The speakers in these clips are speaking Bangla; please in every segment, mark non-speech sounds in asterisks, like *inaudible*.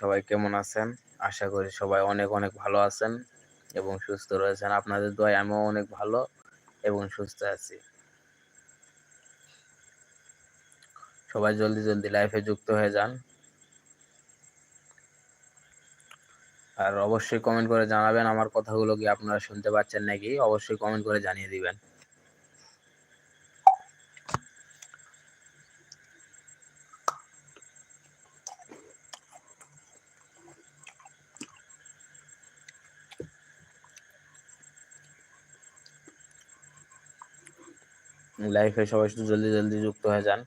সবাই কেমন আছেন? আশা করি সবাই অনেক অনেক ভালো আছেন এবং সুস্থ রয়েছেন। আপনাদের দোয়ায় আমিও অনেক ভালো এবং সুস্থ আছি। সবাই জলদি জলদি লাইফে যুক্ত হয়ে যান। আর অবশ্যই কমেন্ট করে জানাবেন আমার কথাগুলো কি আপনারা শুনতে পাচ্ছেন নাকি? অবশ্যই কমেন্ট করে জানিয়ে দিবেন। লাইফে সবাই একটু জলদি জলদি যুক্ত হয়ে যান।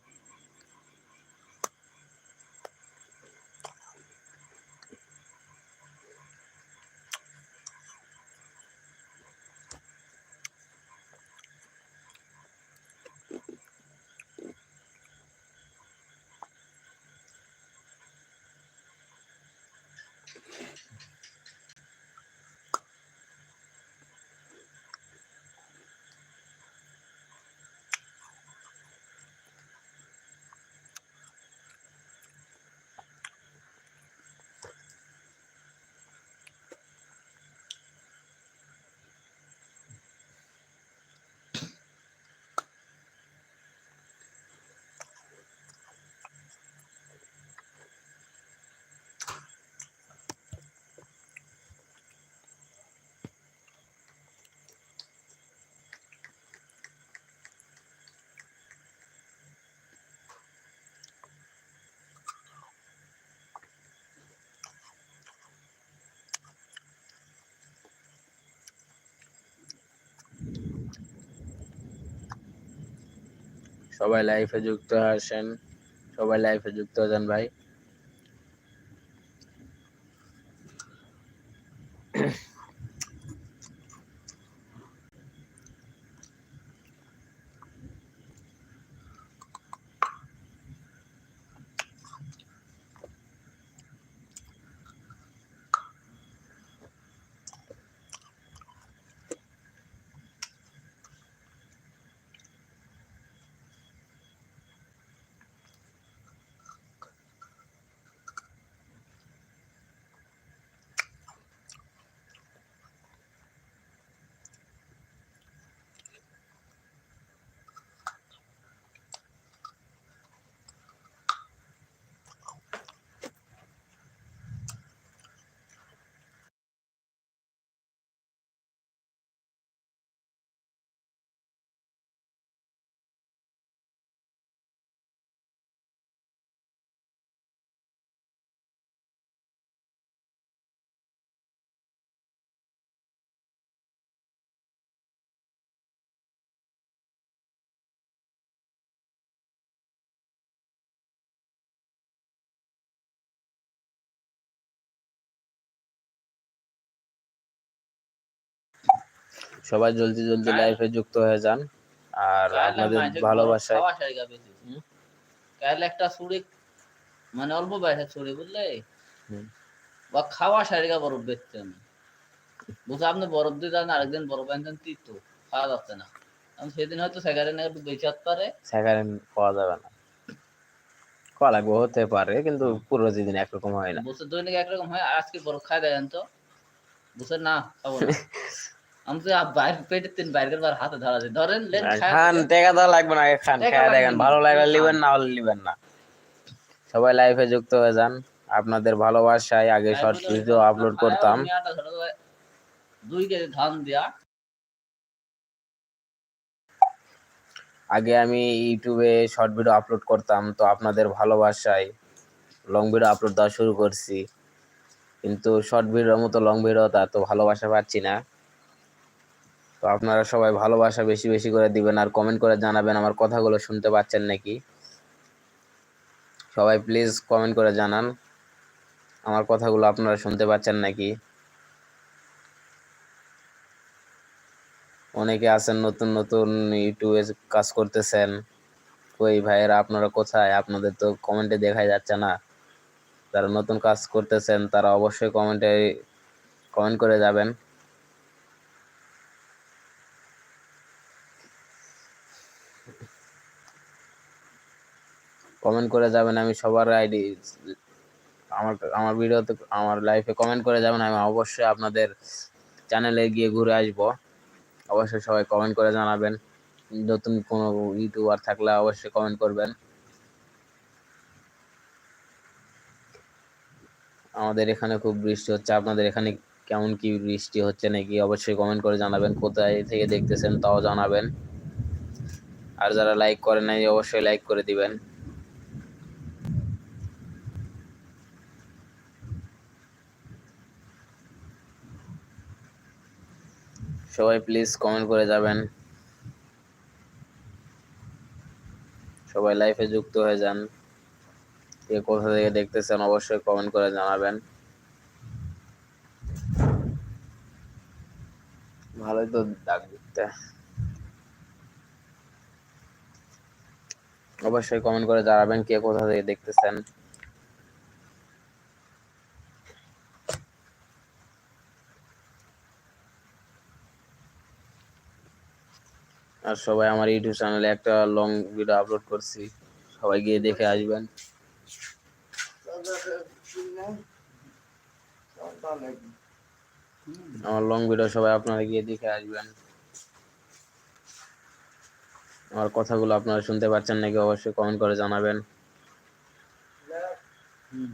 সবাই লাইফে যুক্ত আসেন সবাই লাইফে যুক্ত হয়ে যান ভাই। সবাই জলদি জলদি হ্যাঁ। লাইফে যুক্ত হয়ে যান। আর আপনাদের ভালোবাসায় কাল একটা ছুরি মানে অল্প বয়সের ছুরি বুঝলে? বা খাওয়া শাড়িকা বরফ বেচতে আমি। বুঝে আপনি বরফ দিয়ে যান আরেকদিন বরফ আনতেন তিত খাওয়া যাচ্ছে না। সেদিন হয়তো সেখানে একটু বেঁচে পারে। সেখানে পাওয়া যাবে না। খাওয়া লাগবে হতে পারে কিন্তু পুরো যেদিন একরকম হয় না। বুঝে দৈনিক একরকম হয় আজকে বরফ খাই দেন তো। বুঝে না খাব না। *laughs* আমি তো বাইরে পেটের তিন বাইরের বার হাতে ধরা যায়। ধরেন লেন খান টেকা দেওয়া লাগবে না আগে খান খেয়ে দেখেন ভালো লাগলে খান। না হলে নিবেন না। সবাই লাইফে যুক্ত হয়ে যান। আপনাদের ভালোবাসায় আগে শর্ট ভিডিও আপলোড করতাম। দুই কেজি ধান দিয়া। আগে আমি ইউটিউবে শর্ট ভিডিও আপলোড করতাম তো আপনাদের ভালোবাসায় লং ভিডিও আপলোড দেওয়া শুরু করছি। কিন্তু শর্ট ভিডিওর মতো লং ভিডিও তা তো ভালোবাসা পাচ্ছি না। তো আপনারা সবাই ভালোবাসা বেশি বেশি করে দিবেন আর কমেন্ট করে জানাবেন আমার কথাগুলো শুনতে পাচ্ছেন নাকি? সবাই প্লিজ কমেন্ট করে জানান আমার কথাগুলো আপনারা শুনতে পাচ্ছেন নাকি? অনেকে আছেন নতুন নতুন ইউটিউবে কাজ করতেছেন। কই ভাইয়েরা, আপনারা কোথায়? আপনাদের তো কমেন্টে দেখা যাচ্ছে না। যারা নতুন কাজ করতেছেন তারা অবশ্যই কমেন্টে কমেন্ট করে যাবেন। কমেন্ট করে যাবেন, আমি সবার আইডি আমার আমার ভিডিওতে আমার লাইফে কমেন্ট করে যাবেন, আমি অবশ্যই আপনাদের চ্যানেলে গিয়ে ঘুরে আসব। অবশ্যই সবাই কমেন্ট করে জানাবেন। নতুন কোনো ইউটিউবার থাকলে অবশ্যই কমেন্ট করবেন। আমাদের এখানে খুব বৃষ্টি হচ্ছে, আপনাদের এখানে কেমন কি বৃষ্টি হচ্ছে নাকি অবশ্যই কমেন্ট করে জানাবেন, কোথায় থেকে দেখতেছেন তাও জানাবেন। আর যারা লাইক করে নাই, অবশ্যই লাইক করে দিবেন। সবাই প্লিজ কমেন্ট করে যাবেন। সবাই লাইফে যুক্ত হয়ে যান। কে কোথা থেকে দেখতেছেন অবশ্যই কমেন্ট করে জানাবেন। ভালোই তো ডাক দিতে। অবশ্যই কমেন্ট করে জানাবেন কে কোথা থেকে দেখতেছেন। আর সবাই আমার ইউটিউব চ্যানেলে একটা লং ভিডিও আপলোড করছি। সবাই গিয়ে দেখে আসবেন। আমার লং ভিডিও সবাই আপনারা গিয়ে দেখে আসবেন। আমার কথাগুলো আপনারা শুনতে পাচ্ছেন নাকি অবশ্যই কমেন্ট করে জানাবেন। হুম।